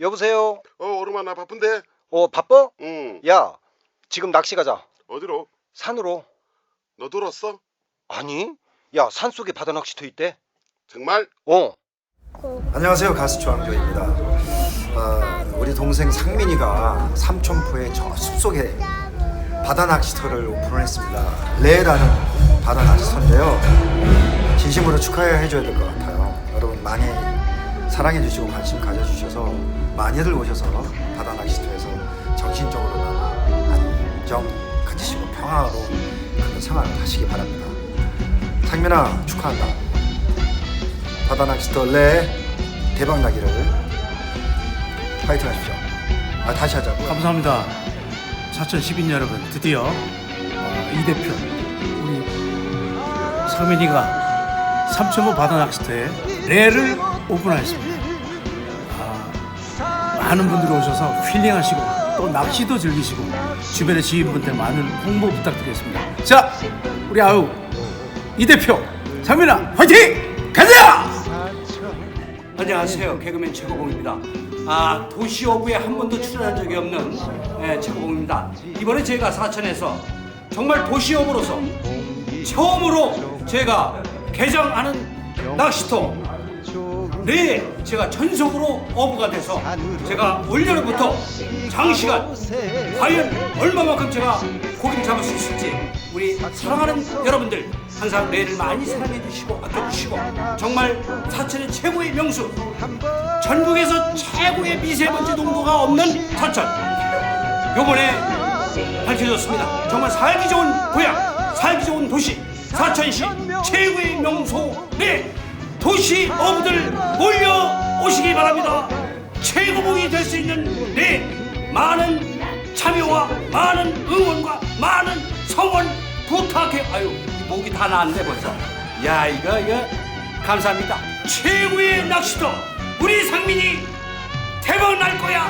여보세요? 어 오르마 나 바쁜데 어, 바빠? 응 야, 지금 낚시 가자. 어디로 산으로. 너 들었어 아니? 야, 산 속에 바다 낚시터 있대. 정말 어. 안녕하세요 가수 조항조입니다. 어, 우리 동생 상민이가 삼천포의 저 숲속에 바다 낚시터를 오픈을 했습니다. 레라는 바다 낚시터인데요. 진심으로 축하해 줘야 될 것 같아요. 여러분 많이 사랑해 주시고 관심 가져 주셔서 많이들 오셔서 바다 낚시터에서 정신적으로나 안정 가지시고 평화로운 그런 생활을 하시기 바랍니다. 상민아 축하한다. 바다 낚시터 레 대박 나기를 파이팅 하십시오. 아 다시 하자고. 감사합니다. 사천 시민 여러분, 드디어 어, 이 대표 우리 상민이가 삼천호 바다 낚시터에 레를 오픈하였습니다. 아, 많은 분들이 오셔서 힐링하시고 또 낚시도 즐기시고 주변의 지인분들 많은 홍보 부탁드리겠습니다. 자, 우리 아우 이 대표 상민아 화이팅! 가자! 안녕하세요. 개그맨 최고봉입니다. 아, 도시어부에 한 번도 출연한 적이 없는 예, 최고봉입니다. 이번에 제가 사천에서 정말 도시어부로서 처음으로 제가 개장하는 낚시터 네 제가 전속으로 어부가 돼서 제가 올여름부터 장시간 과연 얼마만큼 제가 고기를 잡을 수 있을지 우리 사랑하는 여러분들 항상 내를 많이 사랑해 주시고 아껴 주시고 정말 사천의 최고의 명수 전국에서 최고의 미세먼지 농도가 없는 사천. 요번에 밝혀졌습니다. 정말 살기 좋은 고향 살기 좋은 도시 사천시 최고의 명소. 네 도시 어부들 몰려 오시기 바랍니다. 최고봉이 될 수 있는 네 많은 참여와 많은 응원과 많은 성원 부탁해. 아유 이 목이 다 나왔네 벌써. 야 이거 이거 감사합니다. 최고의 낚시터 우리 상민이 대박 날 거야.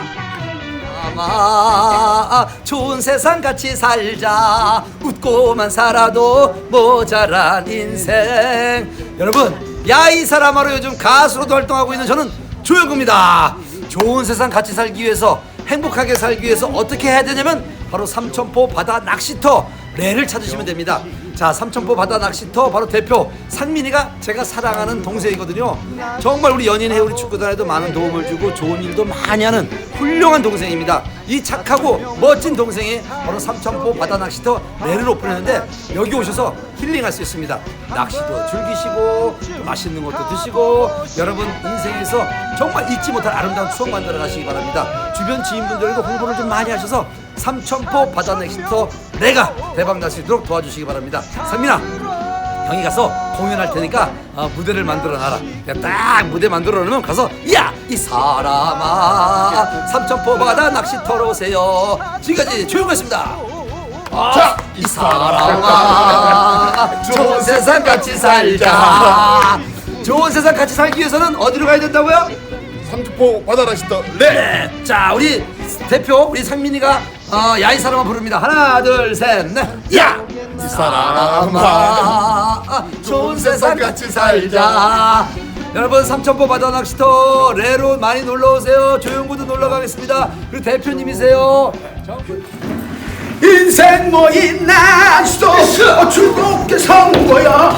아마 좋은 세상 같이 살자 웃고만 살아도 모자란 인생 여러분 야 이 사람하로 요즘 가수로도 활동하고 있는 저는 조영구입니다. 좋은 세상 같이 살기 위해서 행복하게 살기 위해서 어떻게 해야 되냐면 바로 삼천포 바다 낚시터 레를 찾으시면 됩니다 자 삼천포 바다 낚시터 바로 대표 상민이가 제가 사랑하는 동생이거든요. 정말 우리 연인 해우리 축구단에도 많은 도움을 주고 좋은 일도 많이 하는 훌륭한 동생입니다. 이 착하고 멋진 동생이 바로 삼천포 바다 낚시터 레를 오픈했는데 여기 오셔서 힐링할 수 있습니다. 낚시도 즐기시고 또 맛있는 것도 드시고 여러분 인생에서 정말 잊지 못할 아름다운 추억 만들어 가시기 바랍니다. 주변 지인분들에도 홍보를 좀 많이 하셔서 삼천포 바다 낚시터 레가 대박 날 수 있도록 도와주시기 바랍니다 상민아 형이 가서 공연할 테니까 어, 무대를 만들어 놔라. 그냥 딱 무대 만들어 놓으면 가서 야 이 사람아 삼천포 바다 낚시터로 오세요. 지금까지 조용했습니다. 자, 이 사람아 좋은 세상 같이 살자. 좋은 세상 같이 살기 위해서는 어디로 가야 된다고요? 삼주포 바다 낚시터 네 네. 자, 우리 대표 우리 상민이가 어, 야이 사람아 부릅니다. 하나, 둘, 셋, 넷. 야! 이 사람아 좋은 세상 같이 살자. 여러분 삼천포 바다 낚시터 레로 많이 놀러 오세요. 조용구도 놀러 가겠습니다. 그리고 대표님이세요. 인생 뭐 있나 있어 어, 즐겁게 사는 거야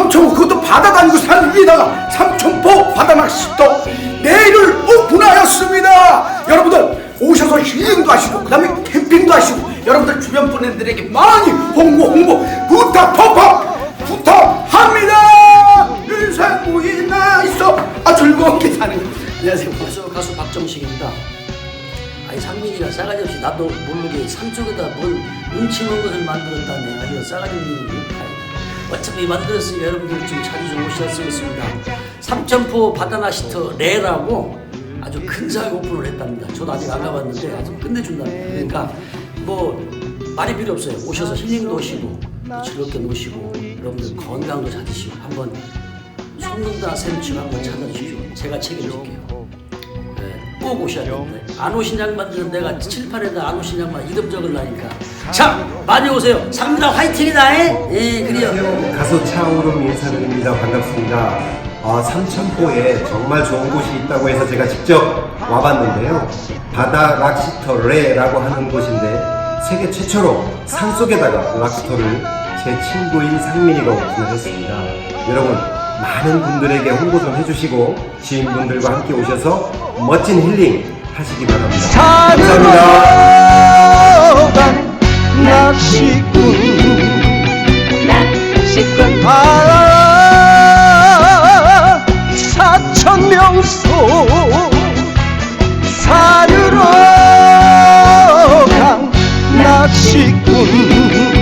삼천포 그것도 바다 다니고 사는 위에다가 삼천포 바다 낚시터 내일을 오픈하였습니다 여러분들 오셔서 힐링도 하시고 그 다음에 캠핑도 하시고 여러분들 주변 분들에게 많이 홍보 홍보 부탁 퍽퍽 부탁합니다. 인생 무이나 있어. 아 즐겁게 사는 거. 안녕하세요. 가수 가수 박정식입니다. 아니 상민이가 싸가지 없이 나도 모르게 삼쪽에다 뭘 훔치는 것을 만들었다네. 아니요 싸가지 없는 욕하이다. 어차피 만들었으니까 여러분들 좀 자주 좀 오셨으면 좋겠습니다. 삼천포 바다나시터 레라고 아주 근사하게 오픈을 했답니다. 저도 아직 안 가봤는데 아주 끝내준답니다. 그러니까 뭐 말이 필요 없어요. 오셔서 힐링도 하시고 또 즐겁게 노시고 여러분들 건강도 찾으시고 한번 송능다 샘추 한번 찾아주십시오. 제가 책임질게요. 네, 꼭 오셔야 되는데 안 오신 양반들은 내가 칠판에다 안 오신 양반 이름 적으려니까 자 많이 오세요 상민아 화이팅이다 예 그래요 가수 차오름 인사드립니다. 반갑습니다. 어, 삼천포에 정말 좋은 곳이 있다고 해서 제가 직접 와봤는데요. 바다 락시터 레라고 하는 곳인데 세계 최초로 산 속에다가 락시터를 제 친구인 상민이가 오픈을 했습니다. 여러분 많은 분들에게 홍보 좀 해주시고 지인분들과 함께 오셔서 멋진 힐링 하시기 바랍니다. 낚시꾼. 낚시꾼. 바라 사천 명소. 사유로 강 낚시꾼.